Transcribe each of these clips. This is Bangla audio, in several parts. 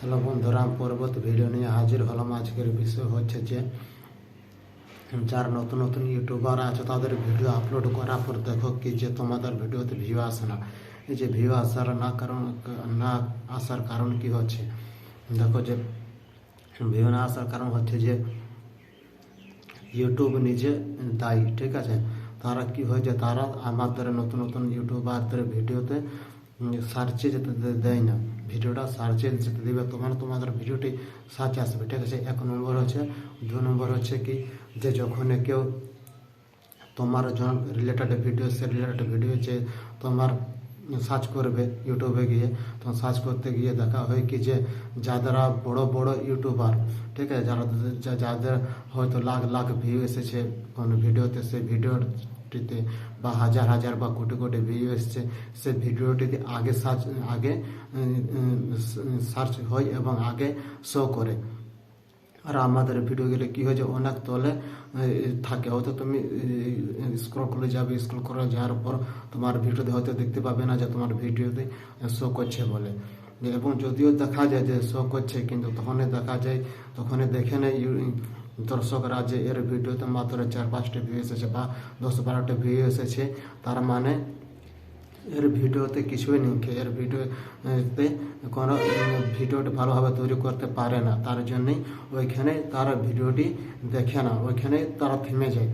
হ্যালো বন্ধুরা, আমি পরবর্তী ভিডিও নিয়ে হাজির হলাম। আজকের বিষয় হচ্ছে যে, যারা নতুন নতুন ইউটিউবার আছে, তাদের ভিডিও আপলোড করার পর দেখো কি যে তোমাদের ভিডিওতে ভিউ আসে না। এই যে ভিউ আসার না কারণ, না আসার কারণ কি হচ্ছে? দেখো যে ভিউ না আসার কারণ হচ্ছে যে ইউটিউব নিজে দায়ী, ঠিক আছে? তারা কি হয়েছে? তারা আমাদের নতুন নতুন ইউটিউবারদের ভিডিওতে সার্চে যেতে দেয় না। ভিডিওটা সার্চে দেবে তোমার তোমাদের ভিডিওটি সার্চ আসবে, ঠিক আছে? এক নম্বর হচ্ছে, দু নম্বর হচ্ছে কি, যে যখন কেউ তোমার রিলেটেড ভিডিও সে রিলেটেড ভিডিও যে তোমার সার্চ করবে ইউটিউবে গিয়ে তখন সার্চ করতে গিয়ে দেখা হয় কি যে যারা বড় বড় ইউটিউবার, ঠিক আছে? যারা, যাদের হয়তো লাখ লাখ ভিউ এসেছে কোনো ভিডিওতে সেই ভিডিওটিতে বা হাজার হাজার বা কোটি কোটি ভিউ এসেছে, সে ভিডিওটিতে আগে সার্চ আগে সার্চ হয় এবং আগে শো করে। আর আমাদের ভিডিওগুলো কি হয়েছে? অনেক তলে থাকে। হয়তো তুমি স্ক্রল করে যাবে স্ক্রল করে যাওয়ার পর তোমার ভিডিওতে হয়তো দেখতে পাবে না যে তোমার ভিডিওতে শো করছে বলে। এবং যদিও দেখা যায় যে শো করছে, কিন্তু তখনই দেখা যায়, তখনই দেখে নেয় দর্শকরা যে এর ভিডিওতে মাত্র চার পাঁচটা ভিউ এসেছে বা দশ বারোটা ভিউ এসেছে তার মানে এর ভিডিওতে কিছুই নেই। এর ভিডিওতে কোনো ভিডিওটি ভালোভাবে তৈরি করতে পারে না, তার জন্যই ওইখানে তারা ভিডিওটি দেখে না। ওইখানে তারা থেমে যায়।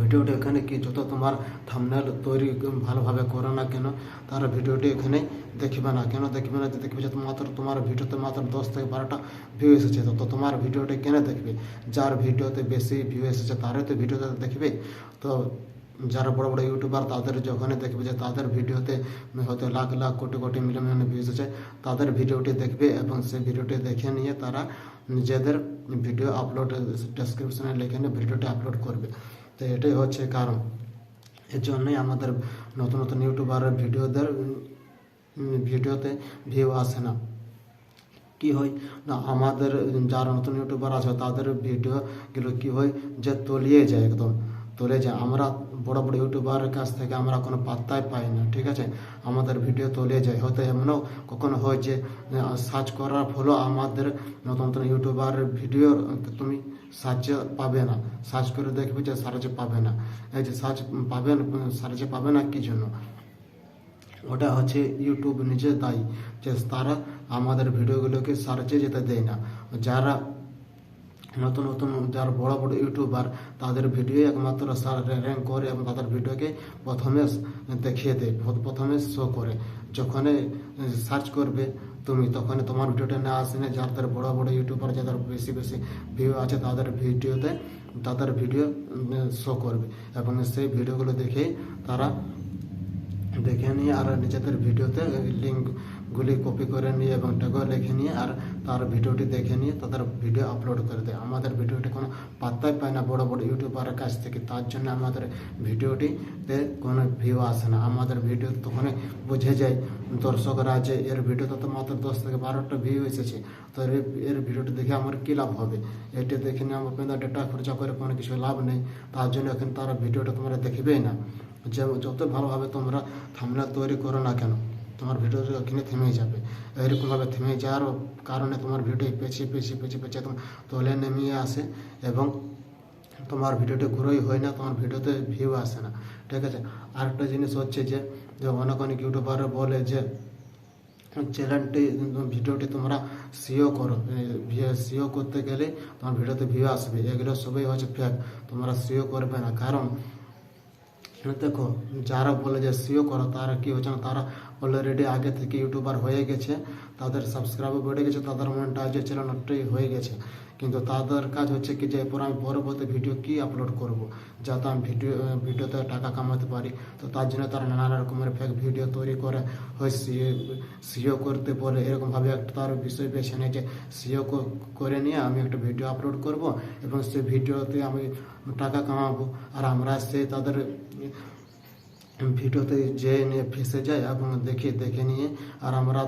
ভিডিওটি এখানে কি যত তোমার থামনেল তৈরি ভালোভাবে করো না কেন, তার ভিডিওটি এখানে দেখবে না। কেন দেখবে না? যে দেখবে যে মাত্র তোমার ভিডিওতে মাত্র দশ থেকে বারোটা ভিউ এসেছে। তো তোমার ভিডিওটি কেন দেখবে? যার ভিডিওতে বেশি ভিউ এসেছে, তারই তো ভিডিওতে দেখবে। তো যারা বড় বড় ইউটিউবার তাদের যখনই দেখবে যে তাদের ভিডিওতে হয়তো lakh lakh, crore crore million million views আছে তাদের ভিডিওটি দেখবে এবং সেই ভিডিওটি দেখে নিয়ে তারা নিজেদের ভিডিও আপলোড ডেসক্রিপশনে লিখে নিয়ে ভিডিওটি আপলোড করবে। তো এটাই হচ্ছে কারণ। এর জন্যই আমাদের নতুন নতুন ইউটিউবারের ভিডিওদের ভিডিওতে ভিউ আসে না। কি হয়? না, আমাদের যারা নতুন ইউটিউবার আছে, তাদের ভিডিওগুলো কি হয়? যে তলিয়ে যায় একদম। তলে যায়। আমরা বড় বড় ইউটিউবারের কাছ থেকে আমরা কোনো পাত্তাই পাই না, ঠিক আছে? আমাদের ভিডিও তলিয়ে যায়। হয়তো এমনও কখনো হয় যে সার্চ করার ফলেও আমাদের নতুন নতুন ইউটিউবারের ভিডিও, তুমি সার্চে পাবে না। সার্চ করে দেখবে যে সার্চে পাবে না। এই যে সার্চ পাবে সার্চে পাবে না কি জন্য? ওটা হচ্ছে ইউটিউব নিজে দায়ী। যে তারা আমাদের ভিডিওগুলোকে সার্চে যেতে দেয় না। যারা নতুন নতুন, যারা বড় বড় ইউটিউবার তাদের ভিডিও একমাত্র সার র্যাঙ্ক করে এবং তাদের ভিডিওকে প্রথমে দেখিয়ে দেয়, প্রথমে শো করে। যখন সার্চ করবে তুমি তখন তোমার ভিডিওটা না আসে না যাদের বড় বড় ইউটিউবার যাদের বেশি বেশি ভিউ আছে, তাদের ভিডিওতে, তাদের ভিডিও শো করবে। এবং সেই ভিডিওগুলো দেখে তারা দেখে নিয়ে আর নিজেদের ভিডিওতে লিঙ্কগুলি কপি করে নিয়ে এবং ট্যাগও লিখে নিয়ে আর তার ভিডিওটি দেখে নিয়ে তাদের ভিডিও আপলোড করে দেয়। আমাদের ভিডিওটি কোনো পাত্তাই পায় না বড় বড় ইউটিউবারের কাছ থেকে। তার জন্য আমাদের ভিডিওটিতে কোনো ভিউ আসে না। আমাদের ভিডিও তখন বুঝে যায়। দর্শকরা যে এর ভিডিওতে তো মাত্র দশ থেকে বারোটা ভিউ এসেছে। তো এর এর ভিডিওটি দেখে আমার কী লাভ হবে? এটি দেখে নিয়ে আমার কিন্তু ডেটা খরচা করে কোনো কিছু লাভ নেই। তার জন্য এখন তারা ভিডিওটা তোমরা দেখবেই না। যে যত ভালোভাবে তোমরা থামলা তৈরি করো না কেন তোমার ভিডিওটা ওখানে থেমে যাবে। এরকমভাবে থেমে যাওয়ার কারণে তোমার ভিডিও পেছিয়ে পেছিয়ে পেছিয়ে পেছিয়ে তোমার তলে নেমিয়ে আসে এবং তোমার ভিডিওটি গ্রোই হয় না, তোমার ভিডিওতে ভিউ আসে না। ঠিক আছে? আরেকটা জিনিস হচ্ছে যে অনেক অনেক ইউটিউবার বলে যে চ্যানেলটি ভিডিওটি তোমরা সিও করো। সিও করতে গেলে তোমার ভিডিওতে ভিউ আসবে। এগুলো সবই হচ্ছে ফেক তোমরা সিও করবে না। কারণ দেখো, যারা বলে যে সিও করো, তারা কি হচ্ছে না, তারা অলরেডি আগে থেকে ইউটিউবার হয়ে গেছে, তাদের সাবস্ক্রাইবার বেড়ে গেছে, তাদের মনটা মনিটাইজের চ্যানেলটাই হয়ে গেছে। কিন্তু তাদের কাজ হচ্ছে কি যে এরপর আমি পরবর্তী ভিডিও কি আপলোড করব? যাতে আমি ভিডিও ভিডিওতে টাকা কামাতে পারি। তো তার জন্য তারা নানা রকমের ফেক ভিডিও তৈরি করে। হয় সিও করতে বলে। এরকমভাবে একটা তার বিষয় বেছে নেয় যে সিও করে নিয়ে আমি একটা ভিডিও আপলোড করব এবং সেই ভিডিওতে আমি টাকা কামাবো। আর আমরা সে তাদের ভিডিওতে যে নিয়ে ফেসে যায় এবং দেখে দেখে নিয়ে আর আমরা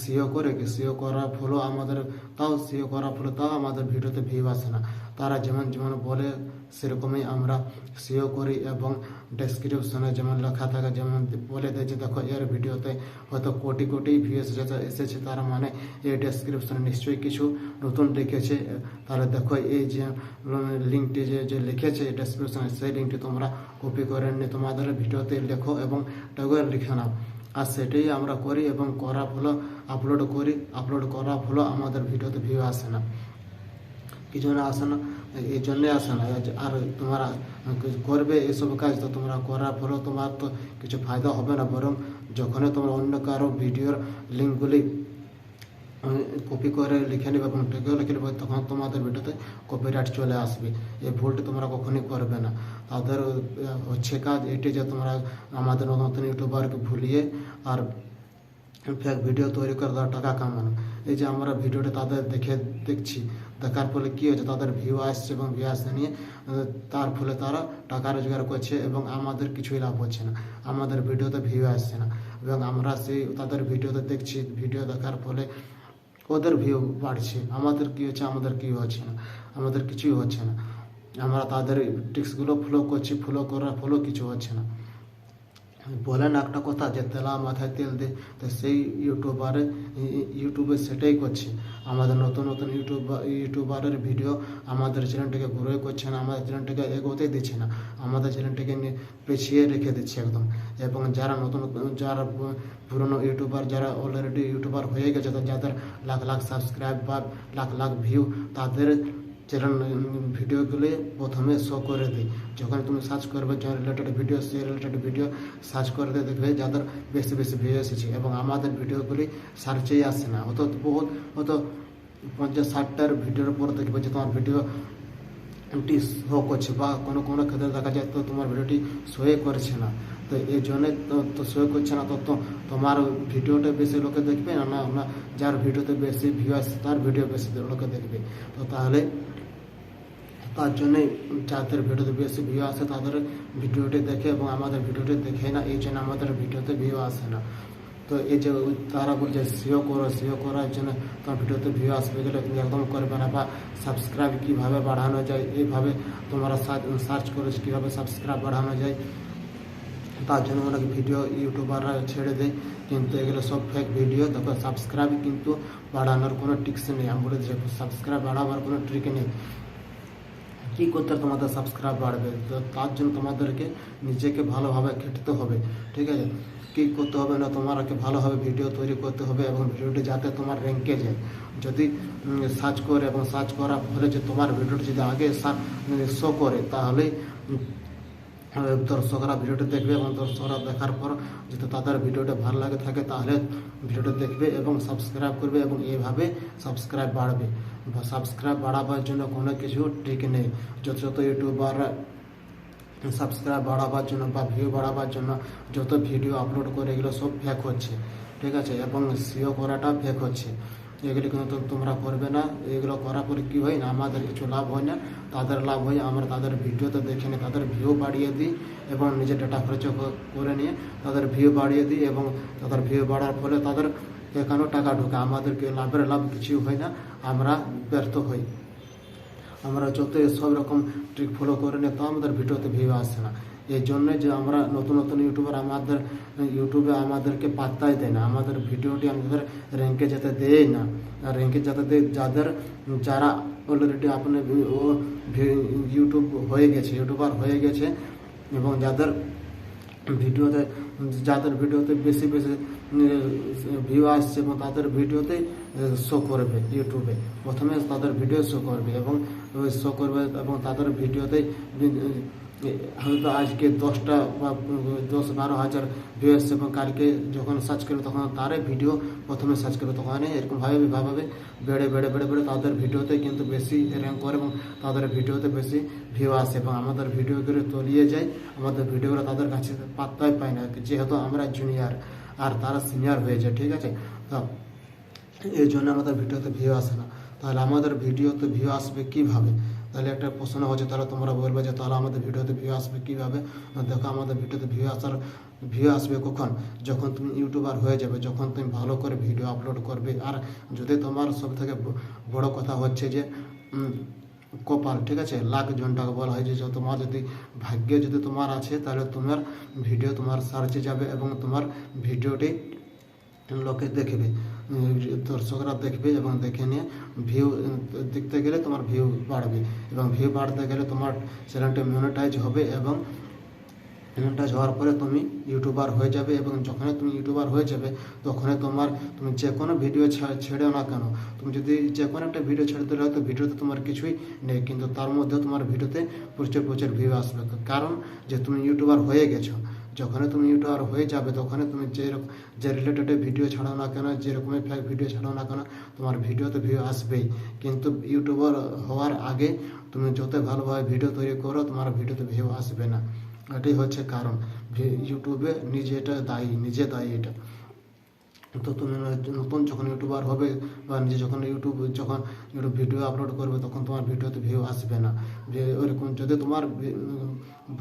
সিও করে কি সিও করার ফলেও আমাদের তাও সিও করার ফলে তাও আমাদের ভিডিওতে ভিউ আসে না তারা যেমন যেমন বলে সেরকমই আমরা সিও করি এবং ডেসক্রিপশনে যেমন লেখা থাকে যেমন বলে দেয় যে দেখো এর ভিডিওতে হয়তো কোটি কোটি ভিউস এসেছে তার মানে এই ডেসক্রিপশনে নিশ্চয়ই কিছু নতুন লিখেছে তাহলে দেখো এই যে লিঙ্কটি যে লিখেছে ডেসক্রিপশনে সেই লিঙ্কটি তোমরা কপি করে নিয়ে তোমাদের ভিডিওতে লেখো এবং ট্যাগের লিখে নাও। আর সেটাই আমরা করি এবং করা ফলো আপলোড করি আপলোড করা ফলো আমাদের ভিডিওতে ভিউ আসে না। কি জন্য আসে না এই জন্যে আসে না। আর তোমরা করবে এসব কাজ তো তোমরা করার ফলেও তোমার তো কিছু ফায়দা হবে না। বরং যখনই তোমরা অন্য কারও ভিডিওর লিঙ্কগুলি কপি করে লিখে নেবে এবং টেকেও লিখে নেবে, তখন তোমাদের ভিডিওতে কপিরাইট চলে আসবে। এই ভুলটি তোমরা কখনই করবে না। তাদের হচ্ছে কাজ এটি যে তোমরা আমাদের নতুন ইউটিউবারকে ভুলিয়ে আর ফেক ভিডিও তৈরি করে তারা টাকা কামানো। এই যে আমরা ভিডিওটা তাদের দেখে দেখছি, দেখার ফলে কী হচ্ছে তাদের ভিউ আসছে এবং ভিউ আসছে নিয়ে, তার ফলে তারা টাকা রোজগার করছে এবং আমাদের কিছুই লাভ হচ্ছে না। আমাদের ভিডিওতে ভিউ আসছে না। এবং আমরা সেই তাদের ভিডিওতে দেখছি, ভিডিও দেখার ফলে ওদের ভিউ বাড়ছে। আমাদের কী হচ্ছে, আমাদের কী হচ্ছে না? আমাদের কিছুই হচ্ছে না। আমরা তাদের টিক্সগুলো ফলো করছি ফলো করার ফলো কিছু হচ্ছে না। বলেন একটা কথা যে তেলা মাথায় তেল দে, তো সেই ইউটিউবারে, ইউটিউবে সেটাই করছে। আমাদের নতুন নতুন ইউটিউব, ইউটিউবারের ভিডিও আমাদের চ্যানেলটাকে গ্রো করছে না, আমাদের চ্যানেলটাকে এগোতে দিচ্ছে না, আমাদের চ্যানেলটাকে পেছিয়ে রেখে দিচ্ছে একদম। এবং যারা নতুন, যারা পুরনো ইউটিউবার, যারা অলরেডি ইউটিউবার হয়ে গেছে যাদের লাখ লাখ সাবস্ক্রাইব বা লাখ লাখ ভিউ তাদের চ্যানেল ভিডিওগুলি প্রথমে শো করে দিই। যখন তুমি সার্চ করবে যে রিলেটেড ভিডিও সেই রিলেটেড ভিডিও সার্চ করে দিয়ে দেখবে যাদের বেশি বেশি ভিউ এসেছে এবং আমাদের ভিডিওগুলি সার্চেই আসে না। অত বহুত অত পঞ্চাশ ষাটটার ভিডিওর পর দেখবে যে তোমার ভিডিও টি শো করছে বা কোনো কোনো ক্ষেত্রে দেখা যায় তো তোমার ভিডিওটি শোয়ে করছে না। তো এই জন্যে তো শো করছে না, তো তোমার ভিডিওটা বেশি লোকে দেখবে না না যার ভিডিওতে বেশি ভিউ আসছে তার ভিডিও বেশি লোকে দেখবে। তো তাহলে তার জন্যে যাদের ভিডিওতে বেশি ভিউ আসে, তাদের ভিডিওটি দেখে এবং আমাদের ভিডিওটি দেখে না, এই জন্য আমাদের ভিডিওতে ভিউ আসে না। তো এই যে তারা বলছে সিও করো সিও করার জন্য তোমার ভিডিওতে ভিউ আসবে গেলে তুমি একদম করবে না বা সাবস্ক্রাইব কীভাবে বাড়ানো যায়, এইভাবে তোমরা সার্চ করেছ কীভাবে সাবস্ক্রাইব বাড়ানো যায়, তার জন্য অনেক ভিডিও ইউটিউবাররা ছেড়ে দেয়। কিন্তু এগুলো সব ফেক ভিডিও দেখো সাবস্ক্রাইব কিন্তু বাড়ানোর কোনো টিক্স নেই। আমি বলে সাবস্ক্রাইব বাড়াবার কোনো ট্রিক নেই। কী করতে তোমাদের সাবস্ক্রাইব বাড়বে? তো তার জন্য তোমাদেরকে নিজেকে ভালোভাবে খেটতে হবে, ঠিক আছে? কী করতে হবে না তোমাকে ভালোভাবে ভিডিও তৈরি করতে হবে এবং ভিডিওটি যাতে তোমার র্যাঙ্কে যায়। যদি সার্চ করে এবং সার্চ করার ফলে যে তোমার ভিডিওটি যদি আগে শো করে, তাহলে দর্শকরা ভিডিওটি দেখবে এবং দর্শকরা দেখার পর যদি তাদের ভিডিওটা ভালো লাগে থাকে, তাহলে ভিডিওটা দেখবে এবং সাবস্ক্রাইব করবে এবং এইভাবে সাবস্ক্রাইব বাড়বে। সাবস্ক্রাইব বাড়াবার জন্য কোনো কিছু ট্রিক নেই। যত যত ইউটিউবার সাবস্ক্রাইব বাড়াবার জন্য বা ভিউ বাড়াবার জন্য যত ভিডিও আপলোড করে এগুলো সব ফেক হচ্ছে, ঠিক আছে? এবং সিও করাটা ফেক হচ্ছে। এগুলি কিন্তু তোমরা করবে না। এগুলো করার পরে কী হয় না, আমাদের কিছু লাভ হয় না। তাদের লাভ হয়, আমরা তাদের ভিডিওতে দেখে নিই, তাদের ভিউ বাড়িয়ে দিই এবং নিজের ডেটা খরচ করে নিয়ে তাদের ভিউ বাড়িয়ে দিই এবং তাদের ভিউ বাড়ার ফলে তাদের এখানেও টাকা ঢোকে। আমাদেরকে লাভের লাভ কিছু হয় না। আমরা ব্যর্থ হই। আমরা যত সব রকম ট্রিক ফলো করে নিই তো আমাদের ভিডিওতে ভিউ আসে না। এই জন্যে যে আমরা নতুন নতুন ইউটিউবার আমাদের ইউটিউবে আমাদেরকে পাত্তাই দেয় না। আমাদের ভিডিওটি আমাদের র্যাঙ্কে যেতে দেয় না। আর র্যাঙ্কে যেতে দেয়, যাদের, যারা অলরেডি আপনার ইউটিউব হয়ে গেছে ইউটিউবার হয়ে গেছে, এবং যাদের ভিডিওতে যাদের ভিডিওতে বেশি বেশি ভিউ আসছে এবং তাদের ভিডিওতে শো করবে ইউটিউবে প্রথমে তাদের ভিডিও শো করবে এবং শো করবে এবং তাদের ভিডিওতে হয়তো আজকে দশটা বা দশ বারো হাজার ভিউ আসছে এবং কালকে যখন সার্চ করবে তখন তারই ভিডিও প্রথমে সার্চ করবে তখন এরকমভাবে ভাবে বেড়ে বেড়ে বেড়ে বেড়ে তাদের ভিডিওতে কিন্তু বেশি র্যাঙ্ক করে এবং তাদের ভিডিওতে বেশি ভিউ আসে এবং আমাদের ভিডিওগুলো তলিয়ে যায়, আমাদের ভিডিওগুলো তাদের কাছে পাত্তাই পায় না। যেহেতু আমরা জুনিয়র আর তারা সিনিয়র হয়ে যায়, ঠিক আছে? তো এই জন্য আমাদের ভিডিওতে ভিউ আসে না। তাহলে আমাদের ভিডিওতে ভিউ আসবে কীভাবে? তাহলে একটা প্রশ্ন হচ্ছে, তাহলে তোমরা বলবে যে, তাহলে আমাদের ভিডিওতে ভিউ আসবে কীভাবে? দেখো, আমাদের ভিডিওতে ভিউ আসার ভিউ আসবে কখন? যখন তুমি ইউটিউবার হয়ে যাবে, যখন তুমি ভালো করে ভিডিও আপলোড করবে। আর যদি তোমার সব থেকে বড় কথা হচ্ছে যে কপাল, ঠিক আছে? লাখ জনটাকে বলা হয় যে তোমার যদি ভাগ্যে যদি তোমার আছে, তাহলে তোমার ভিডিও তোমার সার্চে যাবে এবং তোমার ভিডিওটি লোকে দেখবে। দর্শকরা দেখবে এবং দেখে নিয়ে ভিউ দেখতে গেলে তোমার ভিউ বাড়বে। এবং ভিউ বাড়তে গেলে তোমার চ্যানেলটা মনিটাইজ হবে এবং মনিটাইজ হওয়ার পরে তুমি ইউটিউবার হয়ে যাবে এবং যখনই তুমি ইউটিউবার হয়ে যাবে, তখনই তোমার, তুমি যে কোনো ভিডিও ছেড়ে না কেন। তুমি যদি যে কোনো একটা ভিডিও ছেড়ে দিলে হয়তো ভিডিওতে তোমার কিছুই নেই, কিন্তু তার মধ্যেও তোমার ভিডিওতে প্রচুর প্রচুর ভিউ আসবে। কারণ যে তুমি ইউটিউবার হয়ে গেছো যখনই তুমি ইউটিউবার হয়ে যাবে তখন তুমি যে যে রিলেটেড ভিডিও ছাড়াও না কেন, যে রকমের ফ্ল্যাগ ভিডিও ছাড়াও না কেন, তোমার ভিডিওতে ভিউ আসবেই। কিন্তু ইউটিউবার হওয়ার আগে তুমি যত ভালোভাবে ভিডিও তৈরি করো, তোমার ভিডিওতে ভিউ আসবে না। এটাই হচ্ছে কারণ। ইউটিউবে নিজে এটা দায়ী, নিজে দায়ী এটা। তো তুমি নতুন যখন ইউটিউবার হবে, বা নিজে যখন ইউটিউব যখন ইউটিউব ভিডিও আপলোড করবে, তখন তোমার ভিডিওতে ভিউ আসবে না। যে ওরকম যদি তোমার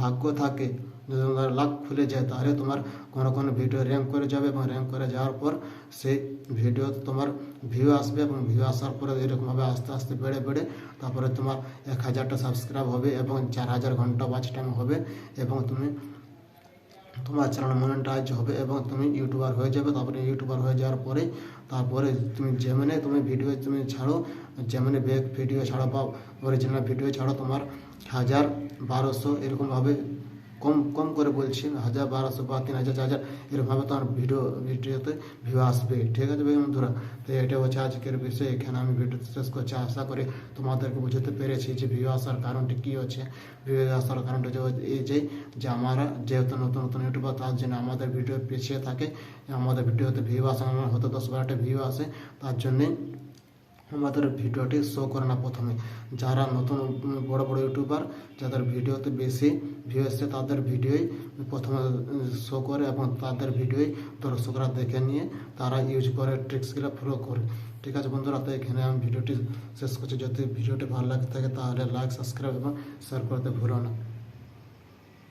ভাগ্য থাকে যদি তোমার লাখ খুলে যায়, তাহলে তোমার কোনো কোনো ভিডিও র্যাঙ্ক করে যাবে এবং র্যাঙ্ক করে যাওয়ার পর সেই ভিডিও তোমার ভিউ আসবে এবং ভিউ আসার পরে এরকমভাবে আস্তে আস্তে বেড়ে বেড়ে তারপরে তোমার এক হাজারটা সাবস্ক্রাইব হবে এবং চার হাজার ঘণ্টা ওয়াচ টাইম হবে এবং তুমি তোমার চ্যানেল মনিটাইজ হবে এবং তুমি ইউটিউবার হয়ে যাবে। তারপরে ইউটিউবার হয়ে যাওয়ার পরে তারপরে তুমি যেমনি তুমি ভিডিও তুমি ছাড়ো, যেমনি বেগ ভিডিও ছাড়ো বা অরিজিনাল ভিডিও ছাড়ো তোমার হাজার বারোশো এরকমভাবে কম কম করে বলছি, হাজার বারোশো বা তিন হাজার, চার হাজার, এরকমভাবে তোমার ভিডিও, ভিডিওতে ভিউ আসবে। ঠিক আছে ভাই বন্ধুরা? তো এটা হচ্ছে আজকের বিষয়। এখানে আমি ভিডিও শেষ করছি। আশা করি তোমাদেরকে বুঝতে পেরেছি যে ভিউ আসার কারণটি কী হচ্ছে। ভিউ আসার কারণটা এই যে যে আমরা যেহেতু নতুন নতুন ইউটিউবার তার জন্য আমাদের ভিডিও পিছিয়ে থাকে। আমাদের ভিডিওতে ভিউ আসে না হয়তো দশ বারোটা ভিউ আসে। তার জন্যে আমাদের ভিডিওটি শো করে না প্রথমে যারা নতুন বড় বড় ইউটিউবার যাদের ভিডিওতে বেশি ভিউ এসছে তাদের ভিডিওই প্রথমে শো করে এবং তাদের ভিডিওই দর্শকরা দেখে নিয়ে তারা ইউজ করে ট্রিক্সগুলো ফলো করে ঠিক আছে বন্ধুরা তো এখানে আমি ভিডিওটি শেষ করছি যদি ভিডিওটি ভালো লাগে থাকে তাহলে লাইক সাবস্ক্রাইব এবং শেয়ার করতে ভুলো না